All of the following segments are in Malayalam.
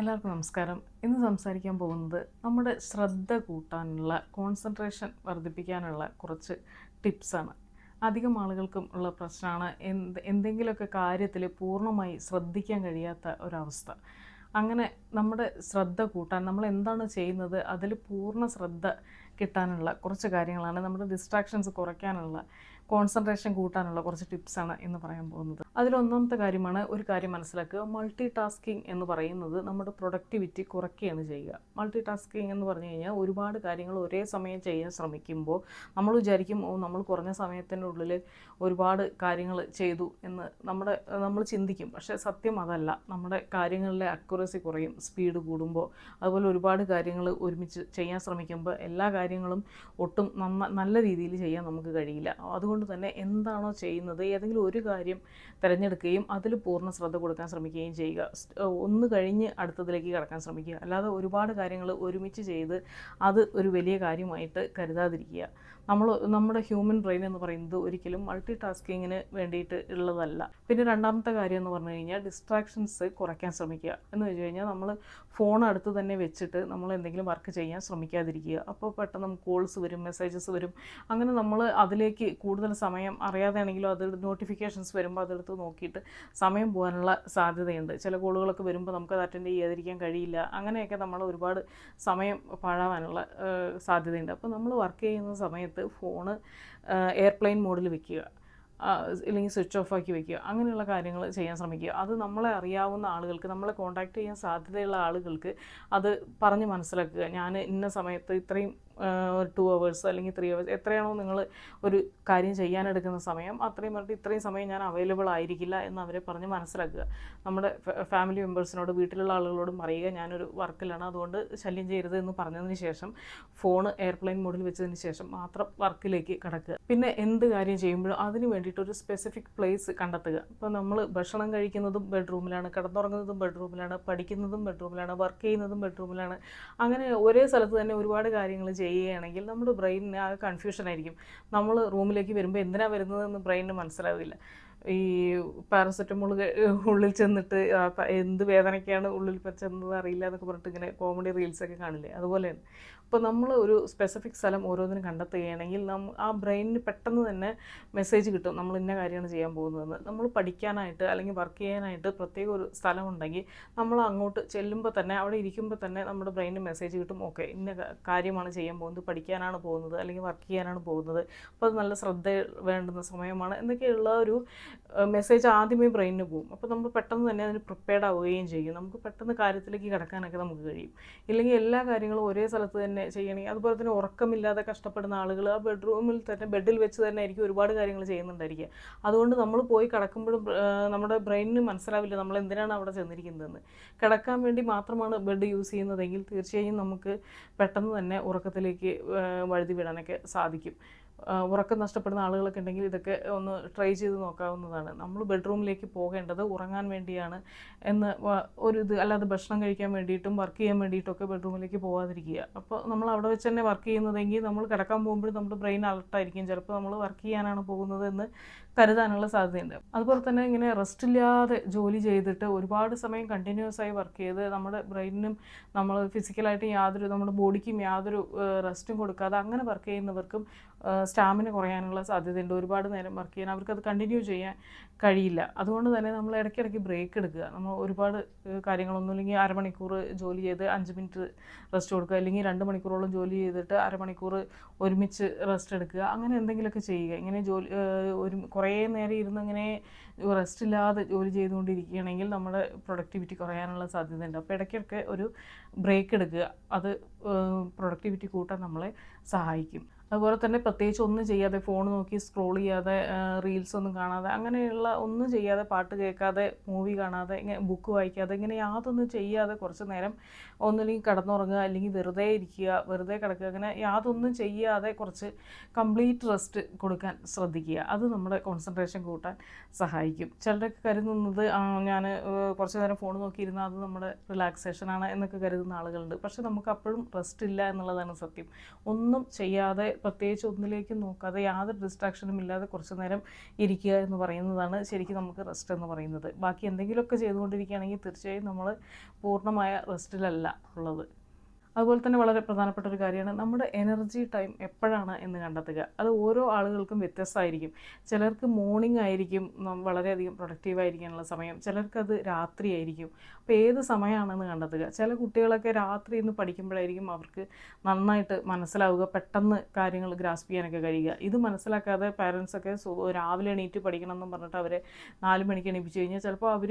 എല്ലാവർക്കും നമസ്കാരം. ഇന്ന് സംസാരിക്കാൻ പോകുന്നത് നമ്മുടെ ശ്രദ്ധ കൂട്ടാനുള്ള കോൺസെൻട്രേഷൻ വർദ്ധിപ്പിക്കാനുള്ള കുറച്ച് ടിപ്സാണ് അധികം ആളുകൾക്കും ഉള്ള പ്രശ്നമാണ് എന്ത് എന്തെങ്കിലുമൊക്കെ കാര്യത്തിൽ പൂർണമായി ശ്രദ്ധിക്കാൻ കഴിയാത്ത ഒരവസ്ഥ. അങ്ങനെ നമ്മുടെ ശ്രദ്ധ കൂട്ടാൻ നമ്മൾ എന്താണ് ചെയ്യുന്നത് അതിൽ പൂർണ ശ്രദ്ധ കിട്ടാനുള്ള കുറച്ച് കാര്യങ്ങളാണ്. നമ്മുടെ ഡിസ്ട്രാക്ഷൻസ് കുറയ്ക്കാനുള്ള കോൺസെൻട്രേഷൻ കൂട്ടാനുള്ള കുറച്ച് ടിപ്സാണ് എന്ന് പറയാൻ പോകുന്നത്. അതിലൊന്നാമത്തെ കാര്യമാണ് ഒരു കാര്യം മനസ്സിലാക്കുക. മൾട്ടി ടാസ്കിങ് എന്ന് പറയുന്നത് നമ്മുടെ പ്രൊഡക്ടിവിറ്റി കുറയ്ക്കുകയാണ് ചെയ്യുക. മൾട്ടി ടാസ്കിങ് എന്ന് പറഞ്ഞു കഴിഞ്ഞാൽ ഒരുപാട് കാര്യങ്ങൾ ഒരേ സമയം ചെയ്യാൻ ശ്രമിക്കുമ്പോൾ നമ്മൾ വിചാരിക്കും ഓ നമ്മൾ കുറഞ്ഞ സമയത്തിന്റെ ഉള്ളിൽ ഒരുപാട് കാര്യങ്ങൾ ചെയ്തു എന്ന് നമ്മുടെ നമ്മൾ ചിന്തിക്കും. പക്ഷേ സത്യം അതല്ല. നമ്മുടെ കാര്യങ്ങളിലെ അക്യുറസി കുറയും സ്പീഡ് കൂടുമ്പോൾ. അതുപോലെ ഒരുപാട് കാര്യങ്ങൾ ഒരുമിച്ച് ചെയ്യാൻ ശ്രമിക്കുമ്പോൾ എല്ലാ കാര്യങ്ങളും ഒട്ടും നന്ന നല്ല രീതിയിൽ ചെയ്യാൻ നമുക്ക് കഴിയില്ല. അതുകൊണ്ട് തന്നെ എന്താണോ ചെയ്യുന്നത് ഏതെങ്കിലും ഒരു കാര്യം തിരഞ്ഞെടുക്കുകയും അതിൽ പൂർണ ശ്രദ്ധ കൊടുക്കാൻ ശ്രമിക്കുകയും ചെയ്യുക. ഒന്ന് കഴിഞ്ഞ് അടുത്തതിലേക്ക് കടക്കാൻ ശ്രമിക്കുക. അല്ലാതെ ഒരുപാട് കാര്യങ്ങൾ ഒരുമിച്ച് ചെയ്ത് അത് ഒരു വലിയ കാര്യമായിട്ട് കരുതാതിരിക്കുക. നമ്മൾ നമ്മുടെ ഹ്യൂമൻ ബ്രെയിൻ എന്ന് പറയുന്നത് ഒരിക്കലും മൾട്ടി ടാസ്കിങ്ങിന് വേണ്ടിയിട്ട് ഉള്ളതല്ല. പിന്നെ രണ്ടാമത്തെ കാര്യം എന്ന് പറഞ്ഞു കഴിഞ്ഞാൽ ഡിസ്ട്രാക്ഷൻസ് കുറയ്ക്കാൻ ശ്രമിക്കുക. എന്ന് വെച്ച് കഴിഞ്ഞാൽ നമ്മൾ ഫോൺ അടുത്ത് തന്നെ വെച്ചിട്ട് നമ്മൾ എന്തെങ്കിലും വർക്ക് ചെയ്യാൻ ശ്രമിക്കാതിരിക്കുക. അപ്പോൾ പെട്ടെന്ന് കോൾസ് വരും മെസ്സേജസ് വരും. അങ്ങനെ നമ്മൾ അതിലേക്ക് കൂടുതൽ സമയം അറിയാതെയാണെങ്കിലും അത് നോട്ടിഫിക്കേഷൻസ് വരുമ്പോൾ അതെടുത്ത് നോക്കിയിട്ട് സമയം പോകാനുള്ള സാധ്യതയുണ്ട്. ചില കോളുകളൊക്കെ വരുമ്പോൾ നമുക്ക് അത് അറ്റൻഡ് ചെയ്യാതിരിക്കാൻ കഴിയില്ല. അങ്ങനെയൊക്കെ നമ്മൾ ഒരുപാട് സമയം പാഴാവാനുള്ള സാധ്യതയുണ്ട്. അപ്പോൾ നമ്മൾ വർക്ക് ചെയ്യുന്ന സമയത്ത് ഫോണ് എയർപ്ലെയിൻ മോഡിൽ വെക്കുക ഇല്ലെങ്കിൽ സ്വിച്ച് ഓഫ് ആക്കി വെക്കുക അങ്ങനെയുള്ള കാര്യങ്ങൾ ചെയ്യാൻ ശ്രമിക്കുക. അത് നമ്മളെ അറിയാവുന്ന ആളുകൾക്ക് നമ്മളെ കോൺടാക്ട് ചെയ്യാൻ സാധ്യതയുള്ള ആളുകൾക്ക് അത് പറഞ്ഞ് മനസ്സിലാക്കുക. ഞാൻ ഇന്ന സമയത്ത് ഇത്രയും ടു അവേഴ്സ് അല്ലെങ്കിൽ ത്രീ അവേഴ്സ് എത്രയാണോ നിങ്ങൾ ഒരു കാര്യം ചെയ്യാനെടുക്കുന്ന സമയം അത്രയും പറഞ്ഞിട്ട് ഇത്രയും സമയം ഞാൻ അവൈലബിൾ ആയിരിക്കില്ല എന്ന് അവരെ പറഞ്ഞ് മനസ്സിലാക്കുക. നമ്മുടെ ഫാമിലി മെമ്പേഴ്സിനോട് വീട്ടിലുള്ള ആളുകളോടും പറയുക ഞാനൊരു വർക്കിലാണ് അതുകൊണ്ട് ശല്യം ചെയ്യരുത് എന്ന് പറഞ്ഞതിന് ശേഷം ഫോൺ എയർപ്ലെയിൻ മോഡിൽ വെച്ചതിന് ശേഷം മാത്രം വർക്കിലേക്ക് കിടക്കുക. പിന്നെ എന്ത് കാര്യം ചെയ്യുമ്പോഴും അതിന് വേണ്ടിയിട്ട് ഒരു സ്പെസിഫിക് പ്ലേസ് കണ്ടെത്തുക. ഇപ്പോൾ നമ്മൾ ഭക്ഷണം കഴിക്കുന്നതും ബെഡ്റൂമിലാണ് കിടന്നുറങ്ങുന്നതും ബെഡ്റൂമിലാണ് പഠിക്കുന്നതും ബെഡ്റൂമിലാണ് വർക്ക് ചെയ്യുന്നതും ബെഡ്റൂമിലാണ് അങ്ങനെ ഒരേ സ്ഥലത്ത് തന്നെ ഒരുപാട് കാര്യങ്ങൾ ചെയ്യുകയാണെങ്കിൽ നമ്മുടെ ബ്രെയിനിന് ആ കൺഫ്യൂഷൻ ആയിരിക്കും. നമ്മൾ റൂമിലേക്ക് വരുമ്പോൾ എന്തിനാണ് വരുന്നതെന്ന് ബ്രെയിനിന് മനസ്സിലാവില്ല. ഈ പാരസെറ്റമോൾ ഉള്ളിൽ ചെന്നിട്ട് എന്ത് വേദനയ്ക്കാണ് ഉള്ളിൽ പറ്റുന്നത് അറിയില്ല എന്നൊക്കെ പറഞ്ഞിട്ട് ഇങ്ങനെ കോമഡി റീൽസൊക്കെ കാണില്ലേ? അതുപോലെയാണ് അപ്പോൾ നമ്മൾ ഒരു സ്പെസിഫിക് സ്ഥലം ഓരോന്നിനും കണ്ടെത്തുകയാണെങ്കിൽ നമ്മ ആ ബ്രെയിനിന് പെട്ടെന്ന് തന്നെ മെസ്സേജ് കിട്ടും. നമ്മൾ ഇന്ന കാര്യമാണ് ചെയ്യാൻ പോകുന്നതെന്ന്. നമ്മൾ പഠിക്കാനായിട്ട് അല്ലെങ്കിൽ വർക്ക് ചെയ്യാനായിട്ട് പ്രത്യേക ഒരു സ്ഥലമുണ്ടെങ്കിൽ നമ്മൾ അങ്ങോട്ട് ചെല്ലുമ്പോൾ തന്നെ അവിടെ ഇരിക്കുമ്പോൾ തന്നെ നമ്മുടെ ബ്രെയിനിന് മെസ്സേജ് കിട്ടും. ഓക്കെ ഇന്ന കാര്യമാണ് ചെയ്യാൻ പോകുന്നത്. പഠിക്കാനാണ് പോകുന്നത്. അല്ലെങ്കിൽ വർക്ക് ചെയ്യാനാണ് പോകുന്നത്. അപ്പോൾ അത് നല്ല ശ്രദ്ധ വേണ്ടുന്ന സമയമാണ്. എന്നൊക്കെയുള്ള ഒരു മെസ്സേജ് ആദ്യമേ ബ്രെയിനിന് പോകും അപ്പോൾ നമ്മൾ പെട്ടെന്ന് തന്നെ അതിന് പ്രിപ്പയർഡ് ആവുകയും ചെയ്യും. നമുക്ക് പെട്ടെന്ന് കാര്യത്തിലേക്ക് കിടക്കാനൊക്കെ നമുക്ക് കഴിയും. ഇല്ലെങ്കിൽ എല്ലാ കാര്യങ്ങളും ഒരേ സ്ഥലത്ത് തന്നെ ചെയ്യണമെങ്കിൽ അതുപോലെ തന്നെ ഉറക്കമില്ലാതെ കഷ്ടപ്പെടുന്ന ആളുകൾ ആ ബെഡ്റൂമിൽ തന്നെ ബെഡിൽ വെച്ച് തന്നെ ആയിരിക്കും ഒരുപാട് കാര്യങ്ങൾ ചെയ്യുന്നുണ്ടായിരിക്കുക. അതുകൊണ്ട് നമ്മൾ പോയി കിടക്കുമ്പോഴും നമ്മുടെ ബ്രെയിനിന് മനസ്സിലാവില്ല നമ്മൾ എന്തിനാണ് അവിടെ ചെന്നിരിക്കുന്നതെന്ന്. കിടക്കാൻ വേണ്ടി മാത്രമാണ് ബെഡ് യൂസ് ചെയ്യുന്നതെങ്കിൽ തീർച്ചയായും നമുക്ക് പെട്ടെന്ന് തന്നെ ഉറക്കത്തിലേക്ക് വഴുതി വിടാനൊക്കെ സാധിക്കും. ഉറക്കം നഷ്ടപ്പെടുന്ന ആളുകളൊക്കെ ഉണ്ടെങ്കിൽ ഇതൊക്കെ ഒന്ന് ട്രൈ ചെയ്ത് നോക്കാവുന്നതാണ് നമ്മൾ ബെഡ്റൂമിലേക്ക് പോകേണ്ടത് ഉറങ്ങാൻ വേണ്ടിയാണ് എന്ന് ഒരു ഇത് അല്ലാതെ ഭക്ഷണം കഴിക്കാൻ വേണ്ടിയിട്ടും വർക്ക് ചെയ്യാൻ വേണ്ടിയിട്ടൊക്കെ ബെഡ്റൂമിലേക്ക് പോകാതിരിക്കുക അപ്പോൾ നമ്മൾ അവിടെ വെച്ച് തന്നെ വർക്ക് ചെയ്യുന്നതെങ്കിൽ നമ്മൾ കിടക്കാൻ പോകുമ്പോൾ നമ്മുടെ ബ്രെയിൻ അലർട്ടായിരിക്കും ചിലപ്പോൾ നമ്മൾ വർക്ക് ചെയ്യാനാണ് പോകുന്നത് എന്ന് കരുതാനുള്ള സാധ്യതയുണ്ട്. അതുപോലെ തന്നെ ഇങ്ങനെ റെസ്റ്റ് ഇല്ലാതെ ജോലി ചെയ്തിട്ട് ഒരുപാട് സമയം കണ്ടിന്യൂസ് ആയി വർക്ക് ചെയ്ത് നമ്മുടെ ബ്രെയിനിനും നമ്മൾ ഫിസിക്കലായിട്ട് യാതൊരു നമ്മുടെ ബോഡിക്കും യാതൊരു റെസ്റ്റും കൊടുക്കാതെ അങ്ങനെ വർക്ക് ചെയ്യുന്നവർക്കും സ്റ്റാമിന കുറയാനുള്ള സാധ്യതയുണ്ട്. ഒരുപാട് നേരം വർക്ക് ചെയ്യാൻ അവർക്കത് കണ്ടിന്യൂ ചെയ്യാൻ കഴിയില്ല. അതുകൊണ്ട് തന്നെ നമ്മൾ ഇടയ്ക്കിടയ്ക്ക് ബ്രേക്ക് എടുക്കുക. നമ്മൾ ഒരുപാട് കാര്യങ്ങളൊന്നും ഇല്ലെങ്കിൽ അരമണിക്കൂർ ജോലി ചെയ്ത് അഞ്ച് മിനിറ്റ് റെസ്റ്റ് കൊടുക്കുക. അല്ലെങ്കിൽ രണ്ട് മണിക്കൂറോളം ജോലി ചെയ്തിട്ട് അരമണിക്കൂർ ഒരുമിച്ച് റെസ്റ്റ് എടുക്കുക. അങ്ങനെ എന്തെങ്കിലുമൊക്കെ ചെയ്യുക. ഇങ്ങനെ ജോലി ഒരു കുറേ നേരം ഇരുന്ന് ഇങ്ങനെ റെസ്റ്റ് ഇല്ലാതെ ജോലി ചെയ്തുകൊണ്ടിരിക്കുകയാണെങ്കിൽ നമ്മുടെ പ്രൊഡക്ടിവിറ്റി കുറയാനുള്ള സാധ്യതയുണ്ട്. അപ്പോൾ ഇടയ്ക്കിടയ്ക്ക് ഒരു ബ്രേക്ക് എടുക്കുക. അത് പ്രൊഡക്ടിവിറ്റി കൂട്ടാൻ നമ്മളെ സഹായിക്കും. അതുപോലെ തന്നെ പ്രത്യേകിച്ച് ഒന്നും ചെയ്യാതെ ഫോൺ നോക്കി സ്ക്രോൾ ചെയ്യാതെ റീൽസ് ഒന്നും കാണാതെ അങ്ങനെയുള്ള ഒന്നും ചെയ്യാതെ പാട്ട് കേൾക്കാതെ മൂവി കാണാതെ ബുക്ക് വായിക്കാതെ ഇങ്ങനെ യാതൊന്നും ചെയ്യാതെ കുറച്ച് നേരം ഒന്നില്ലെങ്കിൽ കിടന്നുറങ്ങുക അല്ലെങ്കിൽ വെറുതെ ഇരിക്കുക വെറുതെ കിടക്കുക അങ്ങനെ യാതൊന്നും ചെയ്യാതെ കുറച്ച് കംപ്ലീറ്റ് റെസ്റ്റ് കൊടുക്കാൻ ശ്രദ്ധിക്കുക. അത് നമ്മുടെ കോൺസെൻട്രേഷൻ കൂട്ടാൻ സഹായിക്കും. ചിലരൊക്കെ കരുതുന്നത് ഞാൻ കുറച്ച് നേരം ഫോൺ നോക്കിയിരുന്നാൽ അത് നമ്മുടെ റിലാക്സേഷനാണ് എന്നൊക്കെ കരുതുന്ന ആളുകളുണ്ട്. പക്ഷേ നമുക്ക് അപ്പോഴും റെസ്റ്റ് ഇല്ല എന്നുള്ളതാണ് സത്യം. ഒന്നും ചെയ്യാതെ പ്രത്യേകിച്ച് ഒന്നിലേക്കും നോക്കാതെ യാതൊരു ഡിസ്ട്രാക്ഷനും ഇല്ലാതെ കുറച്ച് നേരം ഇരിക്കുക എന്ന് പറയുന്നതാണ് ശരിക്കും നമുക്ക് റെസ്റ്റ് എന്ന് പറയുന്നത്. ബാക്കി എന്തെങ്കിലുമൊക്കെ ചെയ്തുകൊണ്ടിരിക്കുകയാണെങ്കിൽ തീർച്ചയായും നമ്മൾ പൂർണമായ റെസ്റ്റിലല്ല ഉള്ളത്. അതുപോലെ തന്നെ വളരെ പ്രധാനപ്പെട്ട ഒരു കാര്യമാണ് നമ്മുടെ എനർജി ടൈം എപ്പോഴാണ് എന്ന് കണ്ടെത്തുക. അത് ഓരോ ആളുകൾക്കും വ്യത്യസ്തമായിരിക്കും. ചിലർക്ക് മോർണിംഗ് ആയിരിക്കും വളരെയധികം പ്രൊഡക്റ്റീവ് ആയിരിക്കാനുള്ള സമയം. ചിലർക്ക് അത് രാത്രിയായിരിക്കും അപ്പോൾ ഏത് സമയമാണെന്ന് കണ്ടെത്തുക. ചില കുട്ടികളൊക്കെ രാത്രി ഇന്ന് പഠിക്കുമ്പോഴായിരിക്കും അവർക്ക് നന്നായിട്ട് മനസ്സിലാവുക. പെട്ടെന്ന് കാര്യങ്ങൾ ഗ്രാസ്പ് ചെയ്യാനൊക്കെ കഴിയുക. ഇത് മനസ്സിലാക്കാതെ പാരൻസൊക്കെ രാവിലെ എണീറ്റ് പഠിക്കണം എന്നും പറഞ്ഞിട്ട് അവരെ നാല് മണിക്ക് എണീപ്പിച്ച് കഴിഞ്ഞാൽ ചിലപ്പോൾ അവർ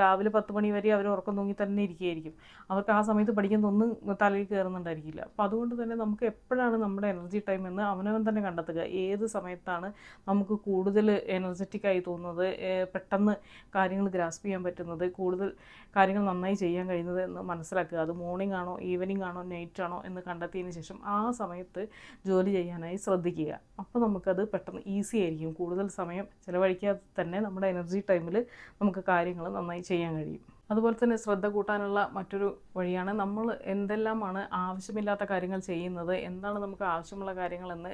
രാവിലെ പത്ത് മണി വരെ അവർ ഉറക്കം തൂങ്ങി തന്നെ ഇരിക്കുകയായിരിക്കും. അവർക്ക് ആ സമയത്ത് പഠിക്കുന്നതൊന്നും തലയിൽ കയറുന്നുണ്ടായിരിക്കില്ല. അപ്പം അതുകൊണ്ട് തന്നെ നമുക്ക് എപ്പോഴാണ് നമ്മുടെ എനർജി ടൈം എന്ന് അവനവൻ തന്നെ കണ്ടെത്തുക. ഏത് സമയത്താണ് നമുക്ക് കൂടുതൽ എനർജറ്റിക് ആയി തോന്നുന്നത്? പെട്ടെന്ന് കാര്യങ്ങൾ ഗ്രാസ്പ് ചെയ്യാൻ പറ്റുന്നത്? കൂടുതൽ കാര്യങ്ങൾ നന്നായി ചെയ്യാൻ കഴിയുന്നത് എന്ന് മനസ്സിലാക്കുക. അത് മോർണിംഗ് ആണോ ഈവനിങ് ആണോ നൈറ്റ് ആണോ എന്ന് കണ്ടെത്തിയതിന് ശേഷം ആ സമയത്ത് ജോലി ചെയ്യാനായി ശ്രദ്ധിക്കുക. അപ്പോൾ നമുക്കത് പെട്ടെന്ന് ഈസി ആയിരിക്കും. കൂടുതൽ സമയം ചിലവഴിക്കാതെ തന്നെ നമ്മുടെ എനർജി ടൈമിൽ നമുക്ക് കാര്യങ്ങൾ നന്നായി ചെയ്യാൻ കഴിയും. അതുപോലെ തന്നെ ശ്രദ്ധ കൂട്ടാനുള്ള മറ്റൊരു വഴിയാണ് നമ്മൾ എന്തെല്ലാമാണ് ആവശ്യമില്ലാത്ത കാര്യങ്ങൾ ചെയ്യുന്നത് എന്താണ് നമുക്ക് ആവശ്യമുള്ള കാര്യങ്ങളെന്ന്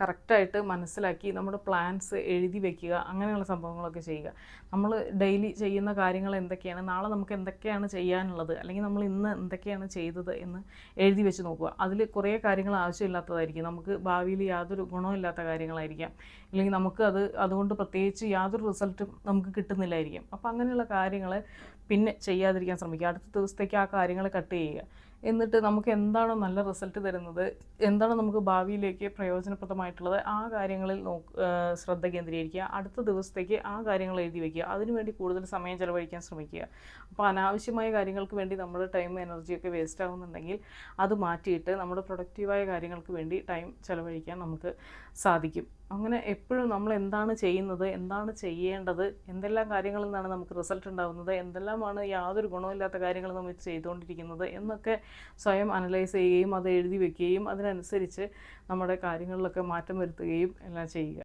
കറക്റ്റായിട്ട് മനസ്സിലാക്കി നമ്മുടെ പ്ലാൻസ് എഴുതി വെക്കുക അങ്ങനെയുള്ള സംഭവങ്ങളൊക്കെ ചെയ്യുക. നമ്മൾ ഡെയിലി ചെയ്യുന്ന കാര്യങ്ങൾ എന്തൊക്കെയാണ് നാളെ നമുക്ക് എന്തൊക്കെയാണ് ചെയ്യാനുള്ളത് അല്ലെങ്കിൽ നമ്മൾ ഇന്ന് എന്തൊക്കെയാണ് ചെയ്തത് എന്ന് എഴുതി വെച്ച് നോക്കുക. അതിൽ കുറേ കാര്യങ്ങൾ ആവശ്യമില്ലാത്തതായിരിക്കും. നമുക്ക് ഭാവിയിൽ യാതൊരു ഗുണമില്ലാത്ത കാര്യങ്ങളായിരിക്കാം. അല്ലെങ്കിൽ നമുക്ക് അത് അതുകൊണ്ട് പ്രത്യേകിച്ച് യാതൊരു റിസൾട്ടും നമുക്ക് കിട്ടുന്നില്ലായിരിക്കും. അപ്പോൾ അങ്ങനെയുള്ള കാര്യങ്ങൾ പിന്നെ ചെയ്യാതിരിക്കാൻ ശ്രമിക്കുക. അടുത്ത ദിവസത്തേക്ക് ആ കാര്യങ്ങൾ കട്ട് ചെയ്യുക. എന്നിട്ട് നമുക്ക് എന്താണോ നല്ല റിസൾട്ട് തരുന്നത് എന്താണോ നമുക്ക് ഭാവിയിലേക്ക് പ്രയോജനപ്രദമായിട്ടുള്ളത് ആ കാര്യങ്ങളിൽ നോക്ക് ശ്രദ്ധ കേന്ദ്രീകരിക്കുക. അടുത്ത ദിവസത്തേക്ക് ആ കാര്യങ്ങൾ എഴുതി വയ്ക്കുക അതിനുവേണ്ടി കൂടുതൽ സമയം ചിലവഴിക്കാൻ ശ്രമിക്കുക. അപ്പോൾ അനാവശ്യമായ കാര്യങ്ങൾക്ക് വേണ്ടി നമ്മുടെ ടൈം എനർജിയൊക്കെ വേസ്റ്റ് ആകുന്നുണ്ടെങ്കിൽ അത് മാറ്റിയിട്ട് നമ്മുടെ പ്രൊഡക്റ്റീവായ കാര്യങ്ങൾക്ക് വേണ്ടി ടൈം ചിലവഴിക്കാൻ നമുക്ക് സാധിക്കും. അങ്ങനെ എപ്പോഴും നമ്മൾ എന്താണ് ചെയ്യുന്നത് എന്താണ് ചെയ്യേണ്ടത് എന്തെല്ലാം കാര്യങ്ങളിൽ നിന്നാണ് നമുക്ക് റിസൾട്ട് ഉണ്ടാകുന്നത് എന്തെല്ലാമാണ് യാതൊരു ഗുണമില്ലാത്ത കാര്യങ്ങൾ നമ്മൾ ചെയ്തുകൊണ്ടിരിക്കുന്നത് എന്നൊക്കെ സ്വയം അനലൈസ് ചെയ്യുകയും അത് എഴുതി വെക്കുകയും അതിനനുസരിച്ച് നമ്മുടെ കാര്യങ്ങളിലൊക്കെ മാറ്റം വരുത്തുകയും എല്ലാം ചെയ്യുക.